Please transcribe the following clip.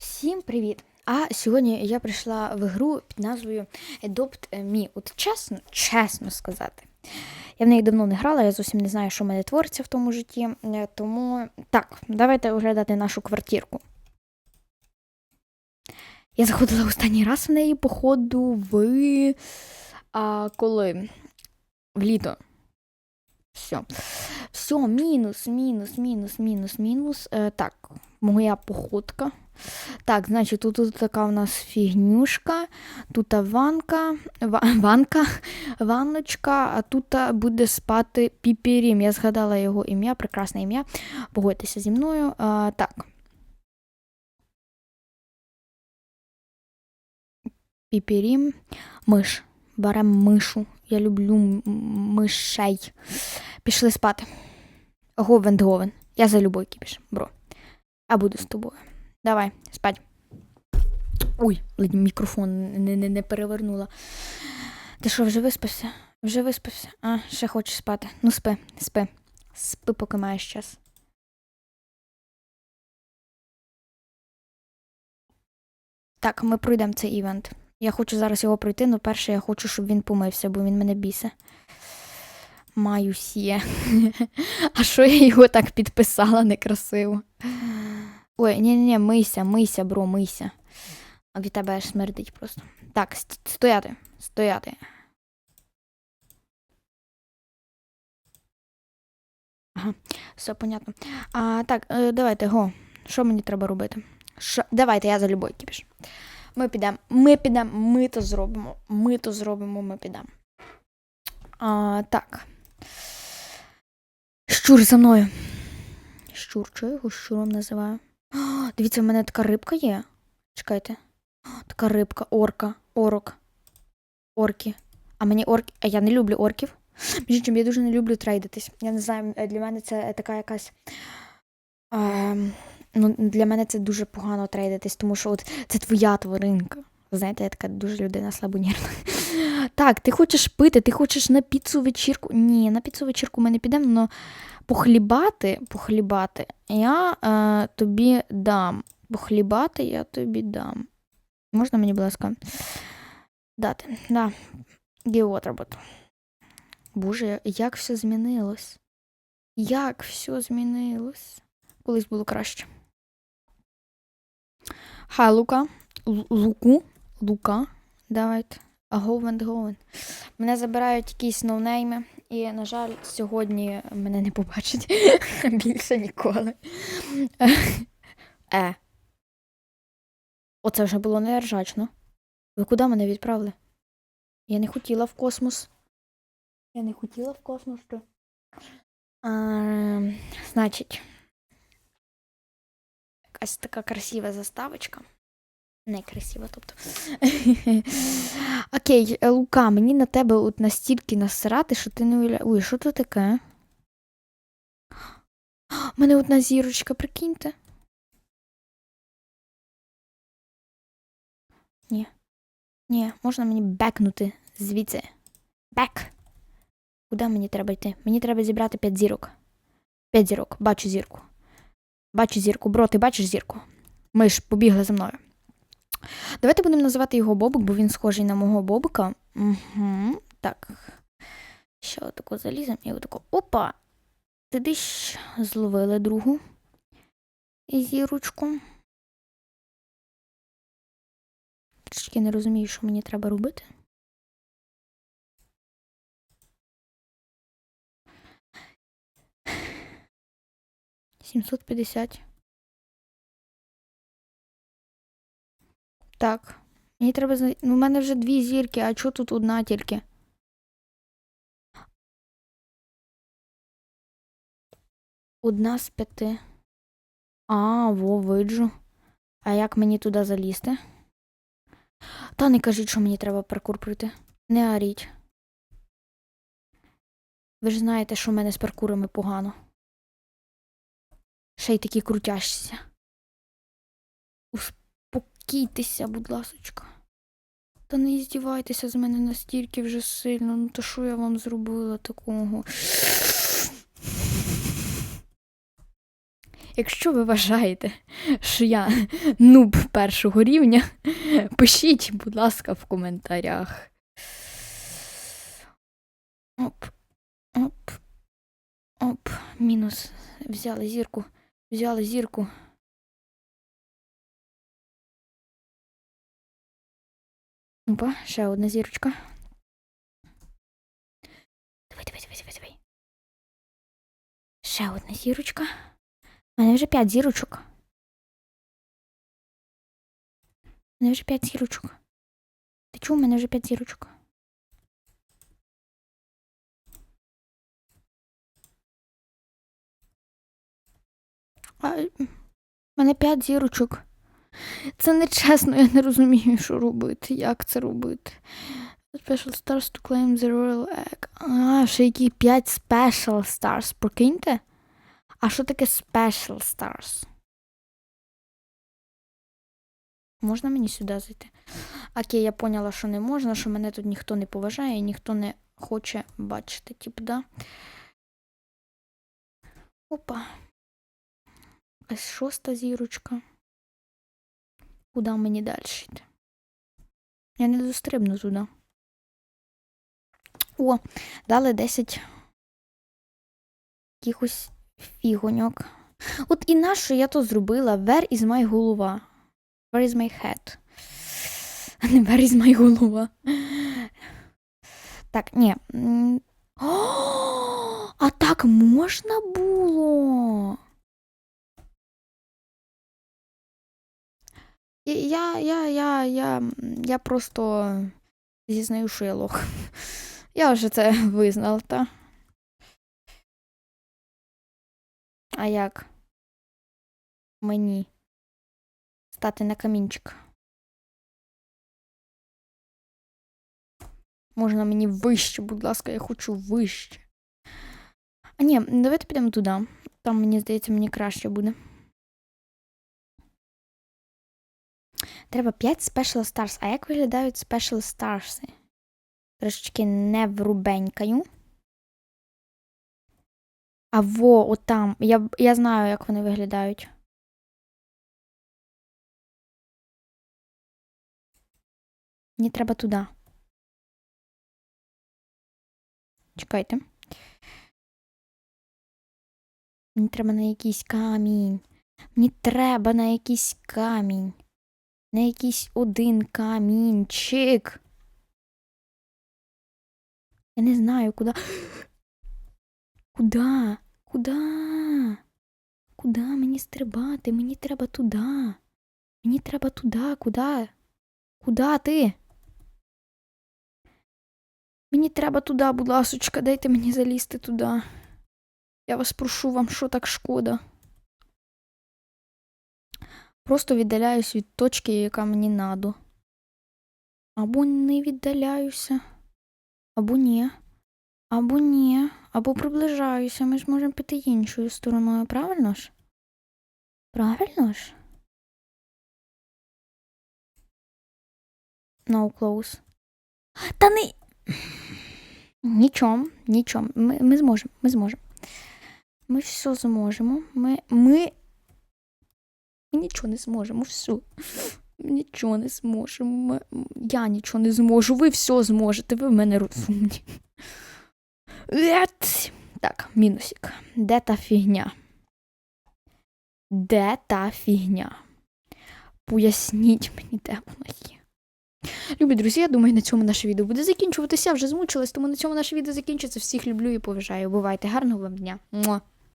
Всім привіт! А сьогодні я прийшла в гру під назвою Adopt Me. От чесно, чесно сказати. Я в неї давно не грала, я зовсім не знаю, що в мене твориться в тому житті. е, Тому так, давайте оглядати нашу квартирку. Я заходила останній раз в неї, походу, в. А, коли? В літо. Все. Все, мінус, мінус, мінус, мінус, мінус. Е, так, моя походка. Так, значить, тут, тут така у нас фігнюшка, тут ванка, ванка, ванночка, а тут буде спати Піпірім. Я згадала його ім'я, прекрасне ім'я. Погодьтеся зі мною. А, так. Піпірім. Миш. Беремо мишу. Я люблю мишей. Пішли спати. Говен говен. Я за любой кіпіш, бро. А буду з тобою. Давай, спать. Ой, ледь мікрофон не, не, не перевернула. Ти що, вже виспався? Вже виспався? А, ще хочеш спати. Ну спи, спи. Спи, поки маєш час. Так, ми пройдемо цей івент. Я хочу зараз його пройти, але перше я хочу, щоб він помився, бо він мене бісе. Маю сіє. А що я його так підписала некрасиво? Ой, ні, ні, ні, мийся, мийся, бро, мийся. Від тебе аж смердить просто. Так, стояти, стояти. Ага, все понятно. А, так, е, давайте, го. Що мені треба робити? Що? Давайте, я за любой кіпіш. Ми підемо, ми підемо, ми то зробимо. Ми то зробимо, ми підемо. Так. Щур за мною. Щур, чого його щуром називаю? Дивіться, в мене така рибка є. Чекайте. Така рибка, орка, орок. Орки. А мені орки. А я не люблю орків. Між іншим, я дуже не люблю трейдитись. Я не знаю, е, для мене це така якась. Ем, ну, для мене це дуже погано трейдитись, тому що от це твоя тваринка. Знаєте, я така дуже людина слабонірна. Так, ти хочеш пити, ти хочеш на піцу вечірку. Ні, на піцу вечірку ми не підемо, але похлібати, похлібати я е, тобі дам. Похлібати я тобі дам. Можна мені, будь ласка, дати? Да. Геотработ. Боже, як все змінилось. Як все змінилось. Колись було краще. Хай, Лука. Лу- Луку. Лука. Давайте. Говен, говен. Мене забирають якісь ноунейми, і, на жаль, сьогодні мене не побачать більше ніколи. Е. Оце вже було не ржачно. Ви куди мене відправили? Я не хотіла в космос. Я не хотіла в космос. Що? А, значить, якась така красива заставочка. Некрасива, тобто. Окей, е, Лука, мені на тебе от настільки насрати, що ти не уявляєш. Ой, що це таке? У мене одна зірочка, прикиньте. Ні. Ні, можна мені бекнути звідси. Бек. Куди мені треба йти? Мені треба зібрати п'ять зірок. П'ять зірок. Бачу зірку. Бачу зірку. Бро, ти бачиш зірку? Ми ж побігли за мною. Давайте будемо називати його Бобик, бо він схожий на мого Бобика. Угу. Так. Ще отако залізем і отако. Опа! Ти десь зловили другу зірочку. Трішки не розумію, що мені треба робити. Сімсот п'ятдесят. Так. Мені треба знайти. Ну, у мене вже дві зірки, а чого тут одна тільки? Одна з п'яти. А, во, виджу. А як мені туди залізти? Та не кажіть, що мені треба паркур пройти. Не аріть. Ви ж знаєте, що в мене з паркурами погано. Ще й такі крутящіся. Успокійтеся, будь ласочка. Та не здівайтеся з мене настільки вже сильно. Ну то що я вам зробила такого? Якщо ви вважаєте, що я нуб першого рівня, пишіть, будь ласка, в коментарях. Оп, оп, оп, мінус. Взяли зірку, взяли зірку. Опа, ще одна зірочка. Давай, давай, давай, давай, давай. Ще одна зірочка. У мене вже п'ять зірочок. У мене вже п'ять зірочок. Ти чув, у мене вже п'ять зірочок. А, у мене п'ять зірочок. Це не чесно, я не розумію, що робити, як це робити. Special Stars to claim the Royal Egg. А, ще які 5 Special Stars, прикиньте? А що таке Special Stars? Можна мені сюди зайти? Окей, я поняла, що не можна, що мене тут ніхто не поважає і ніхто не хоче бачити, типу, да? Опа. Ось шоста зірочка. Куди мені далі йти? Я не дострибну туди. О, дали 10 якихось фігоньок. От і нащо я то зробила? Where is my голова? Where is my head? А не where is my голова. Так, ні. О, а так можна було? Я, я, я, я, я просто зізнаю, що я лох. Я вже це визнала, та. А як? Мені стати на камінчик. Можна мені вище, будь ласка, я хочу вище. А ні, давайте підемо туди. Там, мені здається, мені краще буде. Треба 5 Special Stars. А як виглядають Special Stars? Трошечки не врубенькаю. А во, отам. Я, я знаю, як вони виглядають. Мені треба туди. Чекайте. Мені треба на якийсь камінь. Мені треба на якийсь камінь. На якийсь один камінчик. Я не знаю, куди. Куда? Куда? Куда мені стрибати? Мені треба туди. Мені треба туди, куди? Куда ти? Мені треба туди, будь ласочка, дайте мені залізти туди. Я вас прошу, вам що так шкода? Просто віддаляюсь від точки, яка мені надо. Або не віддаляюся, або ні. Або ні, або приближаюся. Ми ж можемо піти іншою стороною, правильно ж? Правильно ж? No close. Та не. Нічом, нічом. Ми, ми зможемо, ми зможемо. Ми все зможемо. Ми. Ми. Ми нічого не зможемо, все. Нічого не зможемо. Я нічого не зможу. Ви все зможете, ви в мене розумні. Так, мінусик. Де та фігня? Де та фігня? Поясніть мені, де вона є. Любі друзі, я думаю, на цьому наше відео буде закінчуватися. Я Вже змучилась, тому на цьому наше відео закінчиться. Всіх люблю і поважаю. Бувайте гарного вам дня.